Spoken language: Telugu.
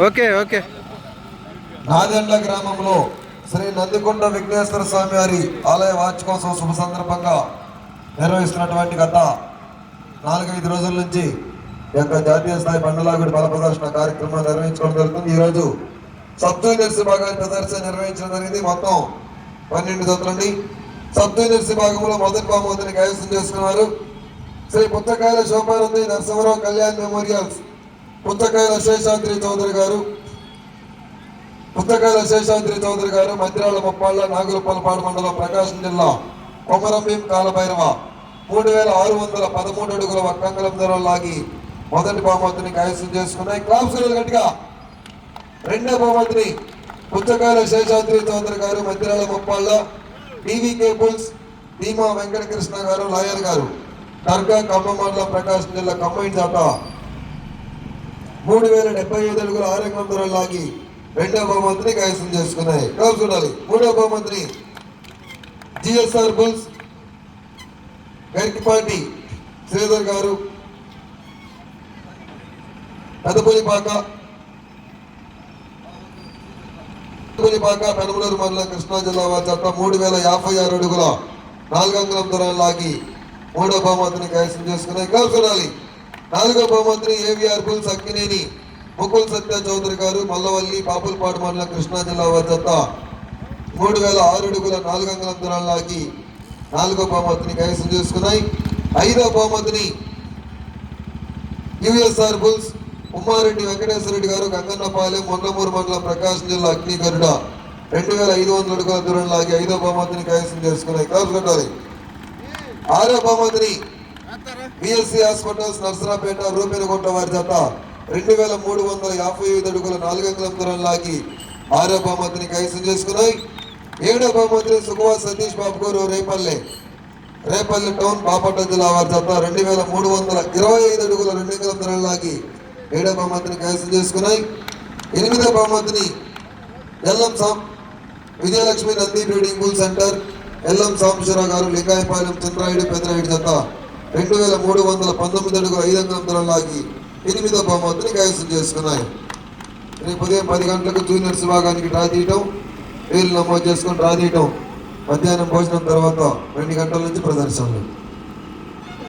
Okay okay. నాదెండ్ల గ్రామంలో శ్రీ నందికొండ విఘ్నేశ్వర స్వామి వారి ఆలయ వార్షికోత్సవం శుభ సందర్భంగా నిర్వహిస్తున్నటువంటి గత నాలుగైదు రోజుల నుంచి ఈ యొక్క జాతీయ స్థాయి బండలాగుడి బల ప్రదర్శన కార్యక్రమం నిర్వహించుకోవడం జరుగుతుంది. ఈరోజు రోజు సబ్ జూనియర్స్ విభాగాన్ని ప్రదర్శన నిర్వహించడం జరిగింది. మొత్తం పన్నెండు జతలండి సబ్ జూనియర్స్ విభాగంలో మొదటి బహుమతిని కైవసం చేసుకున్నారు. శ్రీ పుత్తకాయల శోభానంది నరసింహరావు కళ్యాణ్ మెమోరియల్స్ పుచ్చకాయల శేషాద్రి చౌదరి గారు పుస్తకాల శేషాద్రి చౌదరి గారు మంత్రాల ముప్పాళ్ళ నాగులపల్పాడు మండలం ప్రకాశం జిల్లా కొమరంభీం కాలభైరవ. మూడు వేల ఆరు వందల పదమూడు అడుగుల వక్కంగలం ధర లాగి మొదటి బహుమతిని కైవసం చేసుకున్నాయి. క్లాప్స్ గట్టిగా. రెండో బహుమతిని పుచ్చకాయల శేషాద్రి చౌదరి గారు మంత్రాల Muppalla TV cables Bheema Venkatakrishna garu lawyer garu. దర్గా ఖమ్మం మండలం ప్రకాశం జిల్లా కంబైన్ జాత మూడు వేల డెబ్బై ఐదు అడుగుల ఆరోగ్యం ధర లాగి రెండో బహుమతిని కైవసం చేసుకున్నాయి. కాదు చూడాలి. మూడో బహుమతిని జిఎస్ఆర్ బుల్స్ గరికిపాటి శ్రీధర్ గారు పెదపులిపాక పెదపులిపాక పెనమలూరు మండలం కృష్ణా జిల్లా వారి చెత్త మూడు వేల యాభై ఆరు అడుగుల నాలుగు అంగుళం దూరం లాగి మూడో బహుమతిని కైవసం చేసుకున్నాయి. కాదు చూడాలి. నాలుగో బహుమతిని ఏవిఆర్ బుల్స్ అక్కినేని ముకుల్ సత్య చౌదరి గారు మల్లవల్లి పాపులపాడు మండలం కృష్ణా జిల్లా వారి చెత్త మూడు వేల ఆరు అడుగుల నాలుగు అంగుళం దూరం లాగి నాలుగో బహుమతిని కైసం చేసుకున్నాయి. ఐదో బహుమతిని యుఎస్ఆర్ బుల్స్ ఉమ్మారెడ్డి వెంకటేశ్వర రెడ్డి గారు గంగన్నపాలెం మొన్నమూరు మండలం ప్రకాశం జిల్లా అగ్నిగరుడ రెండు వేల ఐదు వందల అడుగుల దూరం లాగి ఐదో బహుమతిని కైసం చేసుకున్నాయి. కాసు కొట్టాలి. ఆరో బహుమతిని బిఎస్సి హాస్పిటల్స్ నర్సరాపేట రూపేనగుంట వారి జత రెండు వేల మూడు వందల యాభై ఐదు అడుగుల నాలుగు అంగుళం దూరం లాగి ఆరో బహుమతిని కైసం చేసుకున్నాయి. ఏడో బహుమతిని సుఖవా సతీష్ బాబు గారు రేపల్లె రేపల్లి టౌన్ బాపట్ల జిల్లా వారి జత రెండు వేల మూడు వందల ఇరవై ఐదు అడుగుల రెండు అంగుళం దూరం లాగి ఏడో బహుమతిని కైసం చేసుకున్నాయి. ఎనిమిదో బహుమతిని ఎల్లం సాం Vijayalakshmi Nandi breeding pool centre Yellam Sambasivarao garu Lingayapalem Chandrayudu Peddarayudu జత రెండు వేల మూడు వందల పంతొమ్మిది అడుగు ఐదు వందల లాగి ఎనిమిదో బహుమతిని కైవసం చేసుకున్నాయి. రేపు ఉదయం పది గంటలకు జూనియర్స్ విభాగానికి డ్రా తీయటం వీళ్ళు నమోదు చేసుకొని డ్రా తీయటం మధ్యాహ్నం భోజనం తర్వాత రెండు గంటల నుంచి ప్రదర్శనలు.